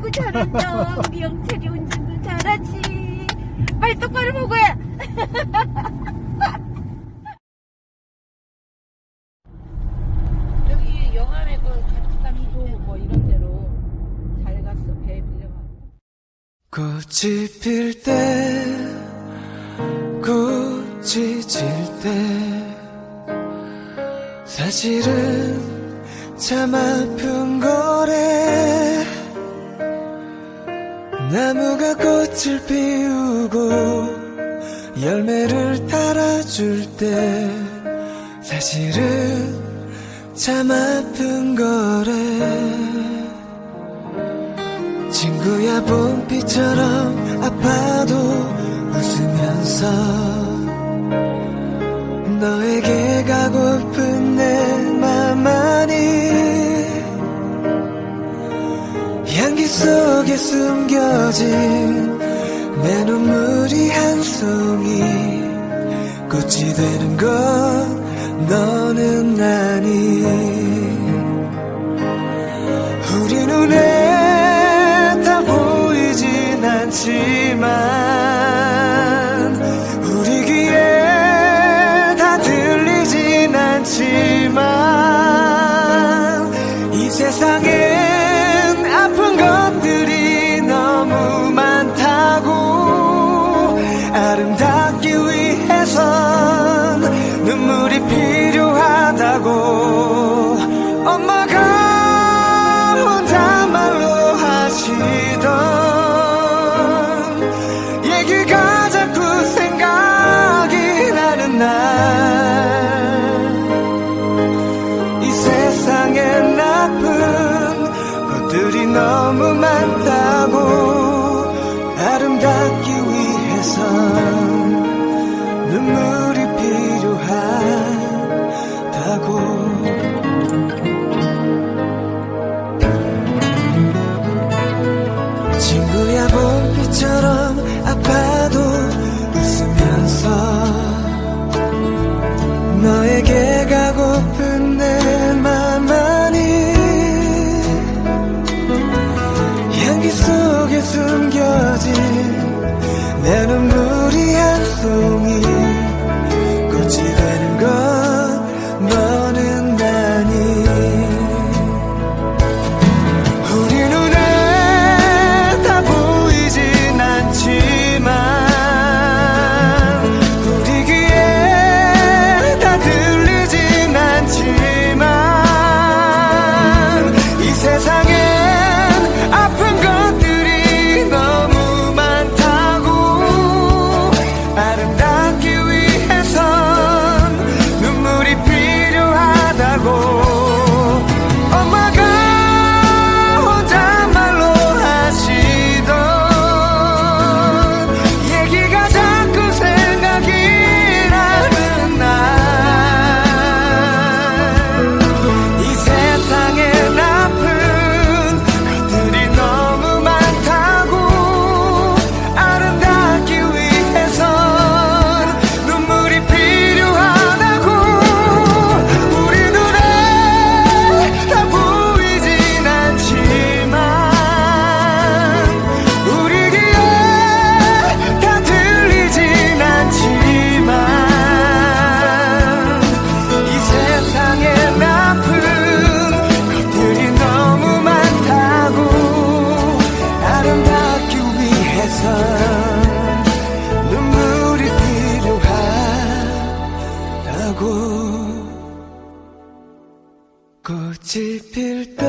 아이고 잘한다 우리 영철이 운전도 잘하지. 빨리 똑바로 보고 해. 저기 영암에 그 가축산도 뭐 이런 데로 잘 갔어 배 빌려가 꽃이 필 때, 꽃이 질 때, 사실은 참 아픈 거래. 나무가 꽃을 피우고, 열매를 달아줄 때, 사실은 참 아픈 거래. 친구야 봄비처럼 아파도 웃으면서 향기 속에 숨겨진 내 눈물이 한 송이 꽃이 되는 건 너는 아니. 우리 눈에 다 보이진 않지만 우리 귀에 다 들리진 않지만 이 세상엔 너무 많다고 아름답기 위해선 눈물이 필요하다고. 친구야 봄비처럼 아파도 웃으면서 너에게 꽃이 필 때,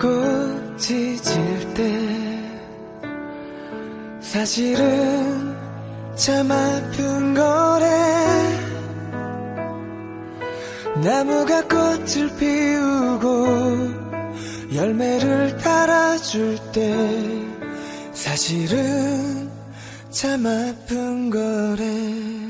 꽃이 질 때, 사실은 참 아픈 거래. 나무가 꽃을 피우고 열매를 달아줄 때, 사실은 참 아픈 거래.